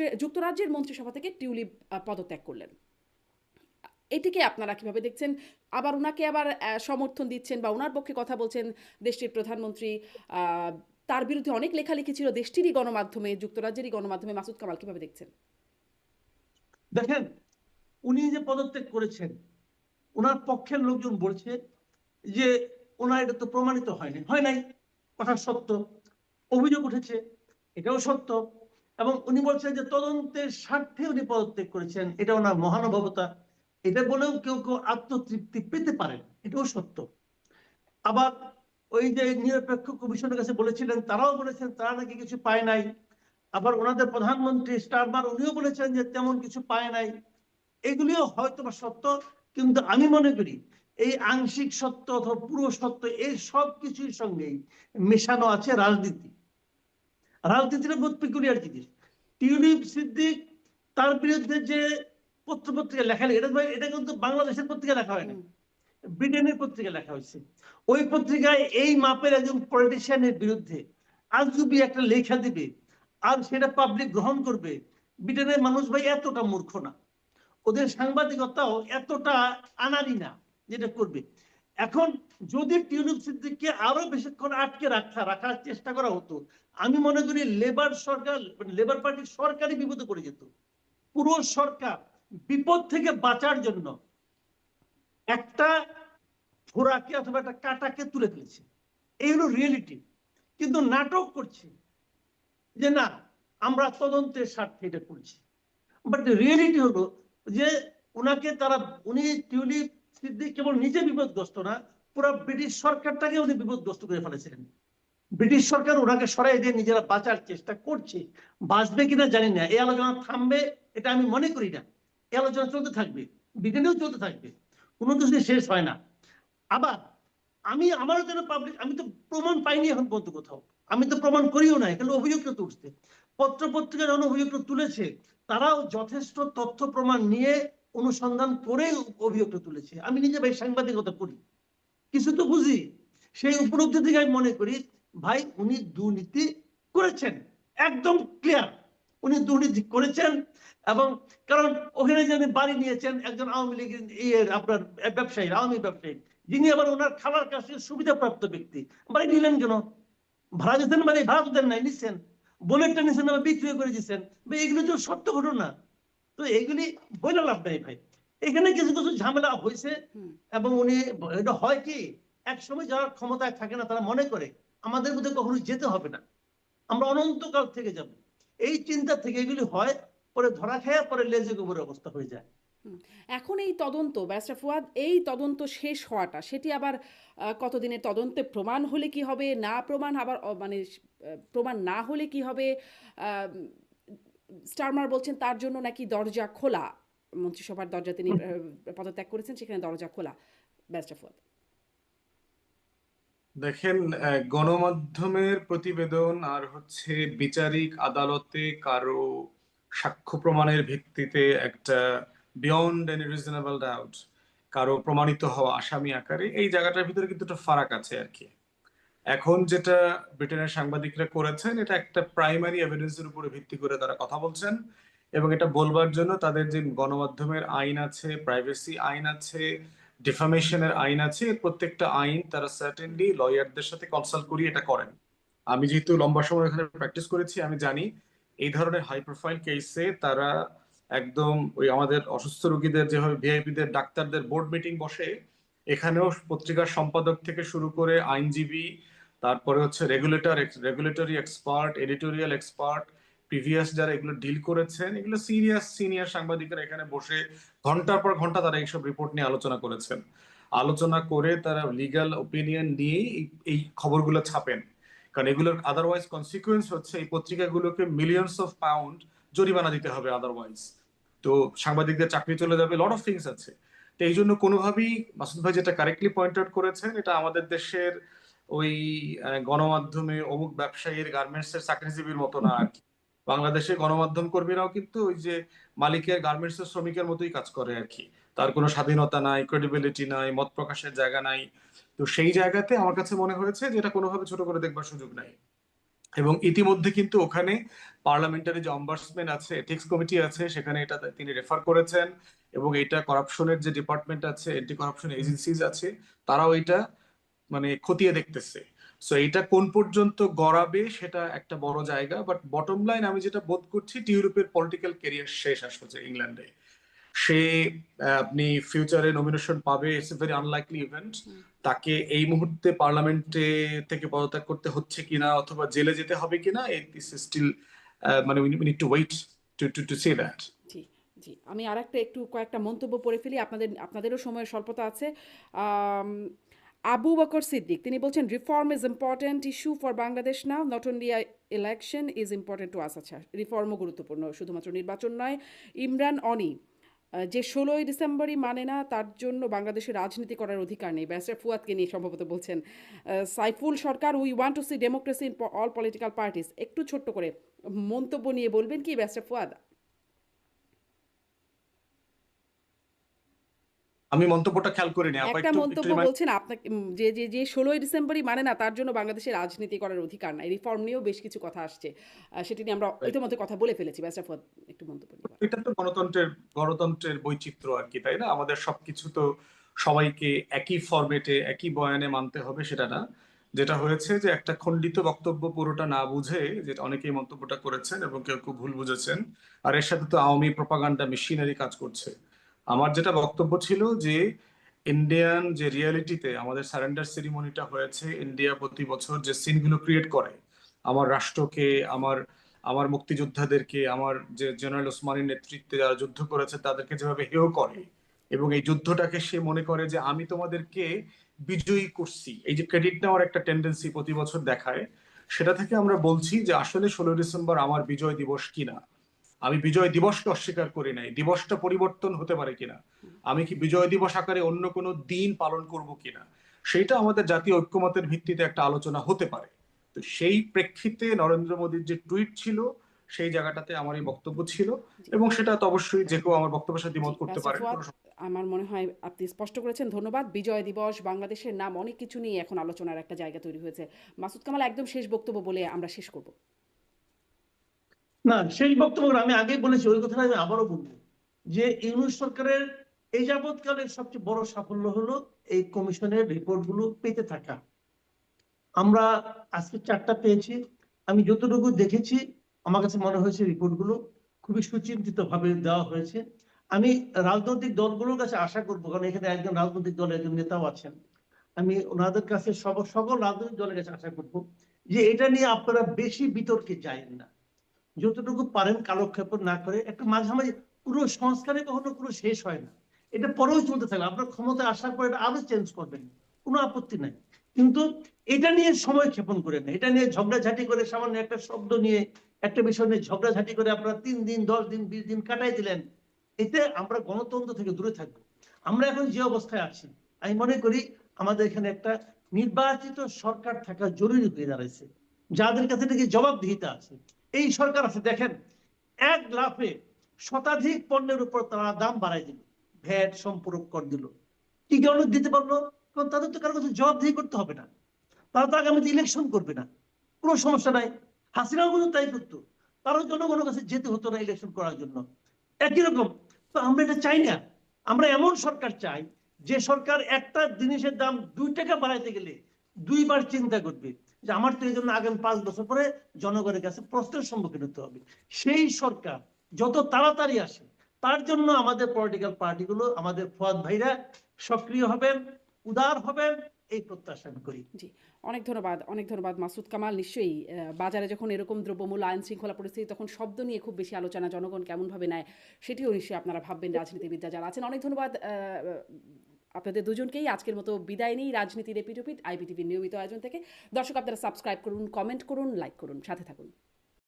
রাষ্ট্রে, যুক্তরাজ্যের মন্ত্রিসভা থেকে টিউলিপ পদত্যাগ করলেন। এটিকে আপনারা কীভাবে দেখছেন? আবার ওনাকে আবার সমর্থন দিচ্ছেন বা ওনার পক্ষে কথা বলছেন দেশটির প্রধানমন্ত্রী তার বিরুদ্ধে অনেক লেখালেখি ছিল, দেশটিরই গণমাধ্যমে, যুক্তরাজ্যেরই গণমাধ্যমে। মাসুদ কামাল, কীভাবে দেখছেন? দেখেন, উনি যে পদত্যাগ করেছেন ওনার পক্ষের লোকজন বলছে যে ওনার এটা তো প্রমাণিত হয়নি। হয় নাই, কথা সত্য। অভিযোগ উঠেছে, এটাও সত্য। এবং উনি বলছেন যে তদন্তের স্বার্থে উনি পদত্যাগ করেছেন। এটা ওনার মহানুভবতা। এটা বলেও কেউ কেউ আত্মতৃপ্তি পেতে পারেন। এটাও সত্য। আবার ওই যে নিরপেক্ষ কমিশনের কাছে বলেছিলেন, তারাও বলেছেন তারা নাকি কিছু পায় নাই। আবার ওনাদের প্রধানমন্ত্রী স্টারমার উনিও বলেছেন যে তেমন কিছু পায় নাই। এগুলিও হয়তো বা সত্য, কিন্তু আমি মনে করি এই আংশিক সত্য অথবা পুরো সত্য, এই সব কিছুর সঙ্গেই মেশানো আছে রাজনীতি। রাজনীতিটা বহুত পেকুলিয়ার জিনিস। টিউলিপ সিদ্দিক তার বিরুদ্ধে যে পত্রপত্রিকা লেখা এটা ভাই- এটা কিন্তু বাংলাদেশের পত্রিকা লেখা হয় না ব্রিটেনের পত্রিকা লেখা হয়েছে। ওই পত্রিকায় এই মাপের একজন পলিটিশিয়ানের বিরুদ্ধে আজগুবি একটা লেখা দিবে আর সেটা পাবলিক গ্রহণ করবে। ব্রিটেনের মানুষ ভাই এতটা মূর্খ না। ওদের সাংবাদিকতাও এতটা আনারি না যেটা করবে। এখন যদি টিউলিপ সিদ্দিককে আরও বেশিক্ষণ আটকে রাখা, রাখার চেষ্টা করা হতো, আমি মনে করি লেবার সরকার, লেবার পার্টির সরকারই বিপদে পড়ে যেত। পুরো সরকার বিপদ থেকে বাঁচার জন্য একটা ফোড়াকে অথবা একটা কাটাকে তুলে ফেলেছে। এই হলো রিয়েলিটি কিন্তু নাটক করছে যে না, আমরা তদন্তের স্বার্থে এটা করছি। বাট রিয়েলিটি হলো যে ওনাকে তারা, উনি টিউলিপ সিদ্দিক কেবল নিজে বিপদগ্রস্ত না, পুরো ব্রিটিশ সরকারটাকে উনি বিপদগ্রস্ত করে ফেলেছিলেন। ব্রিটিশ সরকার ওনাকে সরাই দিয়ে নিজেরা বাঁচার চেষ্টা করছে। বাঁচবে কিনা জানি না, এই আলোচনা থামবে, এটা আমি মনে করি না। এই আলোচনা চলতে থাকবে ব্রিটেনেও চলতে থাকবে, কোনো কিছু শেষ হয় না। আবার আমি আমার জন্য পাবলিক আমি তো প্রমাণ পাইনি এখন পর্যন্ত কোথাও। আমি তো প্রমাণ করিও না এখানে অভিযোগটা তুলছে পত্র পত্রিকা যখন অভিযোগটা তুলেছে। তারাও যথেষ্ট তথ্য প্রমাণ নিয়ে অনুসন্ধান করে অভিযোগটা তুলেছে। আমি নিজে ভাই সাংবাদিকতা করি। কিছু তো বুঝি। সেই উপলব্ধি থেকে আমি মনে করি, ভাই উনি দুর্নীতি করেছেন। একদম ক্লিয়ার উনি দুর্নীতি করেছেন এবং কারণ ওখানে যে বাড়ি নিয়েছেন, একজন আওয়ামী লীগের ইয়ে আপনার ব্যবসায়ী, আওয়ামী ব্যবসায়ী। যিনি আবার ওনার খাবার কাছে সুবিধাপ্রাপ্ত ব্যক্তি। বাড়ি নিলেন কেন? ভাড়া দিতেন বাড়ি ভাড়া তো দেন নাই নিচ্ছেন বোনেরটা নিচ্ছেন আবার বিক্রি করে দিচ্ছেন এগুলো তো সত্য ঘটনা। তো এগুলি বলে লাভ নাই ভাই। এখানে কিছু কিছু ঝামেলা হয়েছে এবং উনি এটা হয় কি এক সময় যারা ক্ষমতায় থাকে না তারা মনে করে আমাদের মধ্যে কখনো যেতে হবে না। আমরা অনন্তকাল থেকে যাব। এই চিন্তা থেকে এগুলি হয় পরে ধরা খেয়ে পরে লেজে গোবরের অবস্থা হয়ে যায়। এখন এই তদন্ত ব্যারিস্টার ফুয়াদ এই তদন্ত শেষ হওয়াটা সেটি আবার কতদিনের তদন্তে প্রমাণ হলে কি হবে না প্রমাণ আবার মানে প্রমাণ না হলে কি হবে? স্টারমার বলছেন তার জন্য নাকি দরজা খোলা? মন্ত্রিসভার দরজা তিনি পদত্যাগ করেছেন সেখানে দরজা খোলা। ব্যারিস্টার ফুয়াদ দেখেন গণমাধ্যমের প্রতিবেদন আর হচ্ছে বিচারিক আদালতে কারও সাক্ষ্য প্রমাণের ভিত্তিতে একটা বিয়ন্ড এনি রিজনেবল ডাউট কারও প্রমাণিত হওয়া আসামি আকারে এই জায়গাটার ভিতরে কিন্তু একটা ফারাক আছে আর কি। এখন যেটা ব্রিটেনের সাংবাদিকরা করেছেন, এটা একটা প্রাইমারি এভিডেন্সের উপরে ভিত্তি করে তারা কথা বলছেন এবং এটা বলবার জন্য তাদের যে গণমাধ্যমের আইন আছে প্রাইভেসি আইন আছে ডিফামেশনের আইন আছে প্রত্যেকটা আইন তারা সার্টেনলি লয়ারদের সাথে কনসাল্ট করিয়ে এটা করেন। আমি যেহেতু লম্বা সময় এখানে প্র্যাকটিস করেছি, আমি জানি এই ধরনের হাই প্রোফাইল কেসে তারা একদম ওই আমাদের অসুস্থ রোগীদের, যেভাবে ভিআইপিদের ডাক্তারদের বোর্ড মিটিং বসে এখানেও পত্রিকার সম্পাদক থেকে শুরু করে আইনজীবী, তারপরে হচ্ছে regulator regulatory expert editorial expert previous যারা এগুলো ডিল করেছেন, এগুলো সিরিয়াস সিনিয়র সাংবাদিকরা এখানে বসে ঘণ্টার পর ঘণ্টা তারা এইসব রিপোর্ট নিয়ে আলোচনা করেছেন। আলোচনা করে তারা লিগ্যাল ওপিনিয়ন নিয়েই এই খবরগুলো ছাপেন। কারণ এগুলোর আদারওয়াইজ কনসিকুয়েন্স হচ্ছে এই পত্রিকাগুলোকে মিলিয়নস অফ পাউন্ড জরিমানা দিতে হবে আদারওয়াইজ তো সাংবাদিকদের চাকরি চলে যাবে লট অফ থিংস আছে। তো এই জন্য কোনোভাবেই মাসুদ ভাই যেটা কারেক্টলি পয়েন্ট আউট করেছেন, এটা আমাদের দেশের ওই গণমাধ্যমে অমুক ব্যবসায়ীর গার্মেন্টস এর চাকরিজীবীর মতো না আর কি। বাংলাদেশের গণমাধ্যম কর্মীরাও কিন্তু ওই যে মালিকের গার্মেন্টস এর শ্রমিকের মতোই কাজ করে আর কি। তার কোনো স্বাধীনতা নাই ক্রেডিবিলিটি নাই, মত প্রকাশের জায়গা নাই। তো সেই জায়গাতে আমার কাছে মনে হয়েছে যে এটা কোনোভাবে ছোট করে দেখবার সুযোগ নাই। এবং ইতিমধ্যে কিন্তু ওখানে পার্লামেন্টারি যে অম্বার্সম্যান আছে এথিক্স কমিটি আছে, সেখানে এটা তিনি রেফার করেছেন এবং এটা করাপশনের যে ডিপার্টমেন্ট আছে এন্টি করাপশন এজেন্সিজ আছে, তারাও এটা মানে খতিয়ে দেখতেছে। সো এটা কোন পর্যন্ত গড়াবে সেটা একটা বড় জায়গা বাট বটম লাইন আমি যেটা বোধ করছি ইউরোপের পলিটিক্যাল কেরিয়ার শেষ আসলে ইংল্যান্ডে। সে আপনি ফিউচারে নমিনেশন পাবে it's a very unlikely event তাকে এই মুহূর্তে পার্লামেন্টে থেকে পদত্যাগ করতে হচ্ছে কিনা অথবা জেলে যেতে হবে কিনা দিস স্টিল মানে we need to wait to to to say that জি আমি আর একটা একটু কয়েকটা মন্তব্য পড়ে ফেলি আপনাদের আপনাদেরও সময়ের স্বল্পতা আছে। আবু বকর সিদ্দিক তিনি বলছেন reform is important issue for Bangladesh now not only election is important to us আচ্ছা রিফর্মও গুরুত্বপূর্ণ শুধুমাত্র নির্বাচন নয় ইমরান অনি যে ষোলোই ডিসেম্বরই মানে না তার জন্য বাংলাদেশে রাজনীতি করার অধিকার নেই। ব্যাসরা ফুয়াদকে নিয়ে সম্ভবত বলছেন Saiful Sarkar we want to see democracy in all political parties. একটু ছোট্ট করে মন্তব্য নিয়ে বলবেন কি ব্যাসরা ফুয়াদ? আমি মন্তব্যটা খেয়াল করিনি একটা মন্তব্য বলছেন আপনাকে যে যে যে ষোলোই ডিসেম্বরই মানে না তার জন্য বাংলাদেশে রাজনীতি করার অধিকার নাই। রিফর্ম নিয়েও বেশ কিছু কথা আসছে। সেটি নিয়ে আমরা ইতিমধ্যে কথা বলে ফেলেছি। ব্যাসরা ফুয়াদ একটু মন্তব্য। এটা তো গণতন্ত্রের গণতন্ত্রের বৈচিত্র্য আর কি, তাই না? আমাদের সবকিছু তো সবাইকে একই ফরম্যাটে একই বয়ানে মানতে হবে, সেটা না। যেটা হয়েছে যে একটা খণ্ডিত বক্তব্য পুরোটা না বুঝে, যেটা অনেকেই মন্তব্যটা করেছেন এবং কেউ কেউ ভুল বুঝেছেন, আর এর সাথে তো আওয়ামী প্রপাগান্ডা মেশিনারি কাজ করছে। আমার যেটা বক্তব্য ছিল যে ইন্ডিয়ান যে রিয়ালিটিতে আমাদের সারেন্ডার সেরিমনিটা হয়েছে ইন্ডিয়া প্রতি বছর যে সিনগুলো ক্রিয়েট করে, আমার রাষ্ট্রকে, আমার আমার মুক্তিযোদ্ধাদেরকে, আমার যে জেনারেল ওসমানীর নেতৃত্বে যারা যুদ্ধ করেছে, তাদেরকে যেভাবে হেয় করে এবং এই যুদ্ধটাকে সে মনে করে যে আমি তোমাদেরকে বিজয়ী করছি। এই যে ক্রেডিট নেওয়ার একটা টেন্ডেন্সি প্রতি বছর দেখায়, সেটা থেকে আমরা বলছি যে আসলে ষোলো ডিসেম্বর আমার বিজয় দিবস কিনা? আমি বিজয় দিবসকে অস্বীকার করি নাই। দিবসটা পরিবর্তন হতে পারে কিনা? আমি কি বিজয় দিবস আকারে অন্য কোনো দিন পালন করব কিনা? সেইটা আমাদের জাতীয় ঐক্যমতের ভিত্তিতে একটা আলোচনা হতে পারে। তো সেই প্রেক্ষিতে নরেন্দ্র মোদীর যে টুইট ছিল সেই জায়গাটাতে আমার এই বক্তব্য ছিল এবং সেটা তো অবশ্যই যে কেউ আমার বক্তব্যের সাথে দ্বিমত করতে পারে কোনো সমস্যা আমার মনে হয় আপনি স্পষ্ট করেছেন ধন্যবাদ। বিজয় দিবস বাংলাদেশের নাম অনেক কিছু নিয়ে এখন আলোচনার একটা জায়গা তৈরি হয়েছে। মাসুদ কামাল একদম শেষ বক্তব্য বলে আমরা শেষ করব। না শেষ বক্তব্য আমি আগেই বলেছি ওই কথাটা আমি আবারও বলব যে ইউনুস সরকারের এই যাবৎকালের সবচেয়ে বড় সাফল্য হলো এই কমিশনের রিপোর্টগুলো পেতে থাকা। আমরা আজকে চারটা পেয়েছি। আমি যতটুকু দেখেছি, আমার কাছে মনে হয়েছে রিপোর্টগুলো খুবই সুচিন্তিত ভাবে দেওয়া হয়েছে। আমি রাজনৈতিক দলগুলোর কাছে আশা করব, কারণ এখানে একজন রাজনৈতিক দলের একজন নেতাও আছেন। আমি ওনাদের কাছে সব, সকল রাজনৈতিক দলের কাছে আশা করব যে এটা নিয়ে আপনারা বেশি বিতর্কে যায়েন না। যতটুকু পারেন কালক্ষেপণ না করে, একটু মাঝামাঝি, পুরো সংস্কারে কখনো পুরো শেষ হয় না। এটা পরেও চলতে থাকবে আপনার ক্ষমতায় আসার পর এটা আরও চেঞ্জ করবেন, কোনো আপত্তি নাই। কিন্তু এটা নিয়ে সময় ক্ষেপণ করে না এটা নিয়ে ঝগড়াঝাটি করে সামান্য একটা শব্দ নিয়ে, একটা বিষয় নিয়ে ঝগড়াঝাটি করে আপনারা তিন দিন, দশ দিন, বিশ দিন কাটাই দিলেন, এতে আমরা গণতন্ত্র থেকে দূরে থাকব। আমরা এখন যে অবস্থায় আছি, আমি মনে করি আমাদের এখানে একটা নির্বাচিত সরকার থাকা জরুরি হয়ে দাঁড়াইছে। যাদের কাছে নাকি জবাবদিহিতা আছে, এই সরকার আছে, দেখেন, এক লাফে শতাধিক পণ্যের উপর তারা দাম বাড়াই দিল, ভ্যাট, সম্পূরক কর দিল। কি কারণে দিতে পারল? কারণ তাদের তো কারও কাছে জবাবদিহি করতে হবে না। তারা তো আগামীতে ইলেকশন করবে না। কোনো সমস্যা নাই। হাসিনাও কিন্তু তাই করতো। তারও জনগণের কাছে যেতে হতো না ইলেকশন করার জন্য। একই রকম, তো আমরা এটা চাই না। আমরা এমন সরকার চাই, যে সরকার একটা জিনিসের দাম দুই টাকা বাড়াইতে গেলে দুইবার চিন্তা করবে যে আমার তো এই জন্য আগামী পাঁচ বছর পরে জনগণের কাছে প্রশ্নের সম্মুখীন হতে হবে। সেই সরকার যত তাড়াতাড়ি আসে, তার জন্য আমাদের পলিটিক্যাল পার্টিগুলো আমাদের ফুয়াদ ভাইরা সক্রিয় হবেন। উদার হবেন, এই প্রত্যাশা আমি করি। জি, অনেক ধন্যবাদ অনেক ধন্যবাদ মাসুদ কামাল, নিশ্চয়ই বাজারে যখন এরকম দ্রব্যমূল্য, আইন শৃঙ্খলা পরিস্থিতি, তখন শব্দ নিয়ে খুব বেশি আলোচনা জনগণ কেমনভাবে নেয়, সেটিও নিশ্চয়ই আপনারা ভাববেন, রাজনীতিবিদরা যারা আছেন। অনেক ধন্যবাদ আপনাদের দুজনকেই। আজকের মতো বিদায় নেই রাজনীতির এপিটোপিট, আইপিটিভির নিয়মিত আয়োজন থেকে। দর্শক, আপনারা সাবস্ক্রাইব করুন কমেন্ট করুন লাইক করুন, সাথে থাকুন।